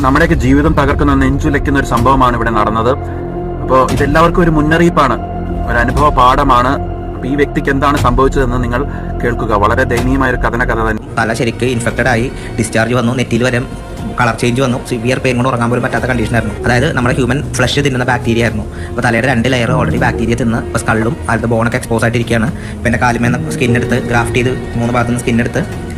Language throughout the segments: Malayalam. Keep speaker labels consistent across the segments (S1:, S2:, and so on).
S1: നമ്മുടെയൊക്കെ ജീവിതം തകർക്കുന്ന നെഞ്ചുലയ്ക്കുന്ന ഒരു സംഭവമാണ് ഇവിടെ നടന്നത്. അപ്പോൾ ഇതെല്ലാവർക്കും ഒരു മുന്നറിയിപ്പാണ് ഒരു അനുഭവ പാഠമാണ്. അപ്പൊ ഈ വ്യക്തിക്ക് എന്താണ് സംഭവിച്ചതെന്ന് നിങ്ങൾ കേൾക്കുക. വളരെ ദയനീയമായ ഒരു കഥന കഥ തന്നെ.
S2: തല ശരിക്ക് ഇൻഫെക്റ്റഡ് ആയി ഡിസ്ചാർജ് വന്നു നെറ്റിൽ വരെ കളർ ചേഞ്ച് വന്നു. സിവിയർ പെയിൻ കൊണ്ട് ഉറങ്ങാൻ പോലും പറ്റാത്ത കണ്ടീഷനായിരുന്നു അതായത് നമ്മുടെ ഹ്യൂമൻ ഫ്ലഷ് തിന്നുന്ന ബാക്ടീരിയ ആയിരുന്നു. അപ്പോൾ തലയുടെ രണ്ട് ലെയർ ഓൾറെഡി ബാക്ടീരിയ തിന്ന് ഇപ്പോൾ സ്കള്ളും അതിന്റെ ബോണൊക്കെ എക്സ്പോസ് ആയിട്ടിരിക്കുകയാണ്. പിന്നെ കാലുമേന്ന് സ്കിൻ ഗ്രാഫ്റ്റ് ചെയ്ത് മൂന്ന് ഭാഗത്തുനിന്ന് സ്കിൻ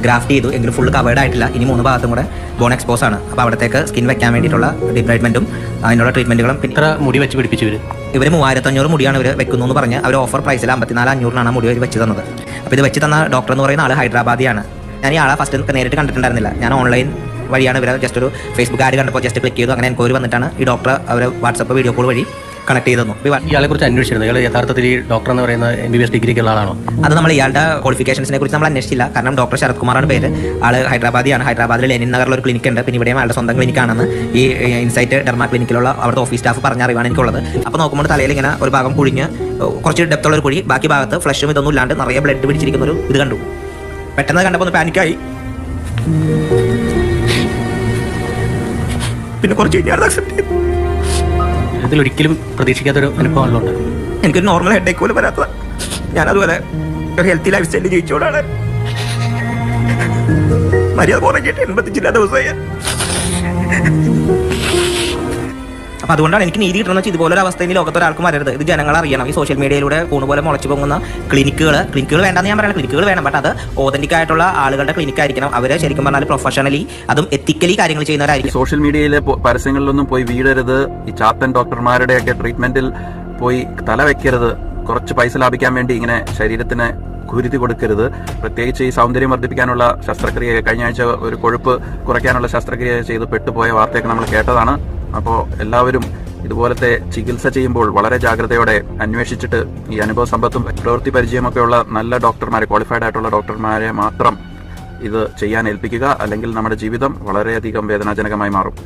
S2: ഗ്രാഫ്റ്റ് ചെയ്തു. എങ്കിലും ഫുൾ കവേർഡ് ആയിട്ടില്ല. ഇനി മൂന്ന് ഭാഗത്തും കൂടെ ബോൺ എക്സ്പോസ് ആണ്. അപ്പോൾ അവിടത്തേക്ക് സ്കിൻ വെക്കാൻ വേണ്ടിയിട്ടുള്ള ഡിബ്രൈറ്റ്മെന്റും അതിനുള്ള ട്രീറ്റ്മെന്റുകളും പിന്നെ
S3: മുടി വെച്ച് പിടിപ്പിച്ചു ഇവർ
S2: ഇവർ മൂവായിരത്തഞ്ഞൂറ് മുടിയാണ് ഇവർ വെക്കുന്നു എന്ന് പറഞ്ഞ് അവർ ഓഫർ പ്രൈസിൽ അമ്പത്തിനാല് അഞ്ഞൂറിനാണ് മുടി അവർ വെച്ച് തന്നത്. അപ്പോൾ ഇത് വെച്ച് തന്ന ഡോക്ടർ എന്ന് പറയുന്ന ആൾ ഹൈദരാബാദിയാണ്. ഞാൻ ഈ ആളെ ഫസ്റ്റ് നേരിട്ട് കണ്ടിട്ടുണ്ടായിരുന്നില്ല. ഞാൻ ഓൺലൈൻ വഴിയാണ് ഇവരെ ജസ്റ്റ് ഒരു ഫേസ്ബുക്ക് ആഡ് കണ്ടപ്പോൾ ജസ്റ്റ് ക്ലിക്ക് ചെയ്തു. അങ്ങനെ എനിക്ക് ഒരു വന്നിട്ടാണ് ഈ ഡോക്ടർ അവർ വാട്സപ്പ് വീഡിയോ കോൾ വഴി കണക്ട് ചെയ്തെന്നു
S3: ഇയാളെ കുറിച്ച് അന്വേഷിച്ചിരുന്നു. ഇയാൾ യഥാർത്ഥത്തിൽ ഈ ഡോക്ടർ എന്ന് പറയുന്ന എം ബി ബി എസ് ഡിഗ്രിക്കുള്ള ആളാണോ?
S2: അത് നമ്മൾ ഇയാളുടെ ക്വാളിഫിക്കേഷൻസിനെ കുറിച്ച് നമ്മൾ അന്വേഷിച്ചില്ല. കാരണം ഡോക്ടർ ശരത് കുമാറാണ് പേര്. ആൾ ഹൈദരാബാദിയാണ്. ഹൈദരാബാദിൽ ലെനിൻ നഗറിൽ ഒരു ക്ലിനിക് ഉണ്ട്. പിന്നെ ഇവിടെയും ആളുടെ സ്വന്തം ക്ലിനിക്കാണെന്ന് ഈ ഇൻസൈറ്റ് ഡെർമാ ക്ലിനിക്കിലുള്ള അവിടുത്തെ ഓഫീസ് സ്റ്റാഫ് പറഞ്ഞ അറിവാണ് എനിക്കുള്ളത്. അപ്പോൾ നോക്കുമ്പോൾ തലയിൽ ഇങ്ങനെ ഒരു ഭാഗം കുഴിഞ്ഞ് കുറച്ച് ഡെപ്തുള്ള ഒരു കുഴി ബാക്കി ഭാഗത്ത് ഫ്ലഷും ഇതൊന്നും ഇല്ലാണ്ട് നിറയെ ബ്ലഡ് പിടിച്ചിരിക്കുന്ന ഒരു ഇത് കണ്ടു. പെട്ടെന്ന് കണ്ടപ്പോൾ ഒന്ന് പാനിക്കായി പിന്നെ കുറച്ച് കഴിഞ്ഞാൽ അക്സെപ്റ്റ് ചെയ്തു.
S3: ഇതിൽ ഒരിക്കലും പ്രതീക്ഷിക്കാത്തൊരു അനുഭവമാണല്ലോ
S2: എനിക്കൊരു നോർമൽ ഹെഡേക്ക് പോലും വരാത്തതാണ് ഞാൻ അതുപോലെ ഒരു ഹെൽത്തി ലൈഫ് സ്റ്റൈലിൽ ജീവിച്ചോടാണ് മര്യാദ കുറഞ്ഞിട്ട് എൺപത്തിച്ചില്ല ദിവസമായി അപ്പൊ അതുകൊണ്ടാണ് എനിക്ക് നീതി കിട്ടണമെന്ന് വെച്ചാൽ ഇതുപോലെ ഒരു അവസ്ഥയിൽ ലോകത്ത് ഒരാൾക്കും വരരുത്. ഇത് ജനങ്ങൾ അറിയണം. ഈ സോഷ്യൽ മീഡിയയിലൂടെ കൂണുപോലെ മുളച്ചു പോകുന്ന ക്ലിനിക്കുകൾ ക്ലിനിക്കുകൾ വേണ്ടെന്ന് ഞാൻ പറയുന്നത് ക്ലിനിക്കുകൾ വേണം. ബട്ട് അത് ഓതന്റിക് ആയിട്ടുള്ള ആളുകളുടെ ക്ലിനിക് ആയിരിക്കണം. അവർ ശരിക്കും പറഞ്ഞാൽ പ്രൊഫഷണലി അതും എത്തിക്കലി കാര്യങ്ങൾ ചെയ്യുന്നവരായിരിക്കും.
S1: സോഷ്യൽ മീഡിയയിലെ പരസ്യങ്ങളിലൊന്നും പോയി വീടരുത് ഈ ചാത്തൻ ഡോക്ടർമാരുടെയൊക്കെ ട്രീറ്റ്മെന്റിൽ പോയി തല വെക്കരുത്. കുറച്ച് പൈസ ലാഭിക്കാൻ വേണ്ടി ഇങ്ങനെ ശരീരത്തിന് കുരുതി കൊടുക്കരുത്. പ്രത്യേകിച്ച് ഈ സൗന്ദര്യം വർദ്ധിപ്പിക്കാനുള്ള ശസ്ത്രക്രിയ കഴിഞ്ഞ ആഴ്ച ഒരു കൊഴുപ്പ് കുറയ്ക്കാനുള്ള ശസ്ത്രക്രിയ ചെയ്ത് പെട്ടുപോയ വാർത്തയൊക്കെ നമ്മൾ കേട്ടതാണ്. അപ്പോൾ എല്ലാവരും ഇതുപോലത്തെ ചികിത്സ ചെയ്യുമ്പോൾ വളരെ ജാഗ്രതയോടെ അന്വേഷിച്ചിട്ട് ഈ അനുഭവ സമ്പത്തും പ്രവൃത്തി പരിചയമൊക്കെയുള്ള നല്ല ഡോക്ടർമാരെ ക്വാളിഫൈഡ് ആയിട്ടുള്ള ഡോക്ടർമാരെ മാത്രം ഇത് ചെയ്യാൻ ഏൽപ്പിക്കുക. അല്ലെങ്കിൽ നമ്മുടെ ജീവിതം വളരെയധികം വേദനാജനകമായി മാറും.